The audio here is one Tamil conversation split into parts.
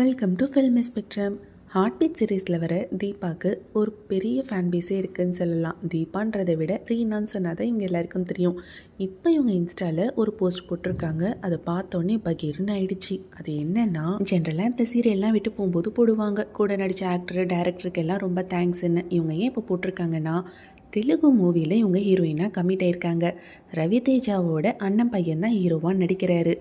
Welcome to film spectrum heart beat சீரீஸில் வர தீபாவுக்கு ஒரு பெரிய ஃபேன் பேஸே இருக்குதுன்னு சொல்லலாம். தீபான்றதை விட ரீனான்னு சொன்னால் தான் இவங்க எல்லாருக்கும் தெரியும். இப்போ இவங்க இன்ஸ்டாவில் ஒரு போஸ்ட் போட்டிருக்காங்க. அதை பார்த்தோன்னே பகீர்னு ஆயிடுச்சு. அது என்னன்னா ஜென்ரலாக இந்த சீரியல்லாம் விட்டு போகும்போது போடுவாங்க. கூட நடித்த ஆக்டர் டேரக்டருக்கு எல்லாம் ரொம்ப தேங்க்ஸ்ன்னு இவங்க ஏன் இப்போ போட்டிருக்காங்கன்னா தெலுங்கு மூவியில் இவங்க ஹீரோயினாக கம்மிட் ஆயிருக்காங்க. ரவி தேஜாவோட அண்ணன் பையன் தான் ஹீரோவாக நடிக்கிறாரு.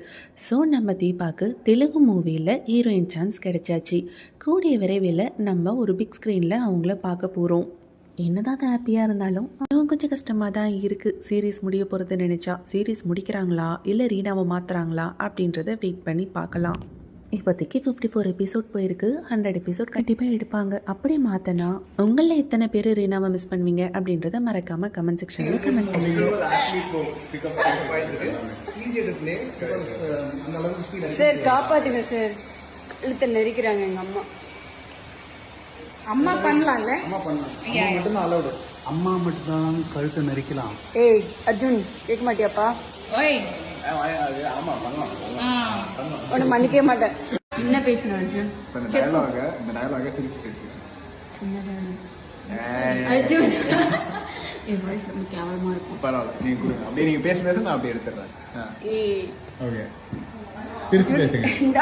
ஸோ நம்ம தீபாக்கு தெலுங்கு மூவியில் ஹீரோயின் சான்ஸ் கிடைச்சாச்சு. கூடிய விரைவில் நம்ம ஒரு பிக் ஸ்க்ரீனில் அவங்கள பார்க்க போகிறோம் என்னதான் அது ஹாப்பியாக இருந்தாலும் அதுவும் கொஞ்சம் கஷ்டமாக தான் இருக்குது சீரீஸ் முடிய போகிறது நினச்சா சீரீஸ் முடிக்கிறாங்களா? இல்லை ரீனாவை மாற்றுறாங்களா அப்படின்றத வெயிட் பண்ணி பார்க்கலாம். இப்போதைக்கு ஃபிஃப்டி ஃபோர் எபிசோட் போயிருக்கு ஹண்ட்ரட் எபிசோட் கண்டிப்பாக எடுப்பாங்க. அப்படி மாற்றினா உங்களில் எத்தனை பேர் ரீனாவை மிஸ் பண்ணுவீங்க அப்படின்றத மறக்காமல் கமெண்ட் செக்ஷனில் கமெண்ட் பண்ணுங்க. சார் காப்பாத்துங்க சார் இழுத்த நெரிக்கிறாங்க எங்க அம்மா. அம்மா பண்ணலாம்ல? அம்மா பண்ணலாம். அம்மா மட்டும்தான் அலௌடு அம்மா மட்டும்தான் கழுத்தை நெரிக்கலாம். ஏய் அர்ஜுன் கேட்க மாட்டியாப்பா? ஆமா பண்ணலாம் உன்னை மன்னிக்கவே மாட்டேன். என்ன பேசணும் அர்ஜுன்? இந்த டயலாக இந்த டயலாக சிரிச்சு பேசு. அர்ஜுன். என் வாய்ஸ் ரொம்ப கேவலமா இருக்கும். பரவாயில்ல நீங்க கொடுங்க. அப்படியே நீங்க பேச பேச நான் அப்படியே ஓகே. சிரிச்சு பேசுங்க. இந்த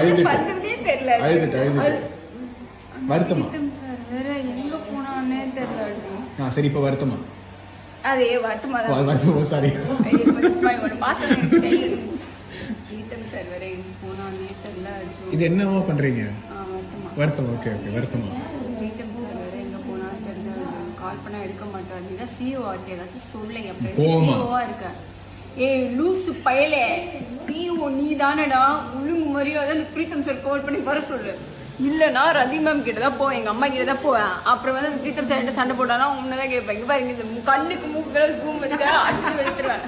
அதிகமா. பண்றதே தெரியல. அழுதுட்டு, அழுதுட்டு. வருத்தமா? சார். வேற எங்க போனானே தெரியல ஆ சரி இப்போ வருத்தமா? அதே ஓ, தான் சாரி இது என்னவோ பண்றீங்க? வருத்தமா. ஓகே ஓகே வருத்தமா. கால் பண்ணா எடுக்க மாட்டார். நீ தான் சிஓ ஆச்சு ஏதாச்சும் சொல்லு போமா. சிஓவா இருக்க. ஏய் லூசு பயலே. சிஓ நீ தானடா ஒழுங்கு மரியாதை பிரீத்தம் சார் கால் பண்ணி வர சொல்லு. இல்லைனா ரதி மேம் கிட்ட தான் போவேன் எங்க அம்மா கிட்ட தான் போவேன் அப்புறம் வந்து அந்த பிரீத்தம் சார் சண்டை போட்டானா உன்னதான் கேட்பேன். இங்கே பாருங்க இந்த கண்ணுக்கு மூக்கு ஜூம் வச்சு அடிச்சு வெளுத்துருவேன்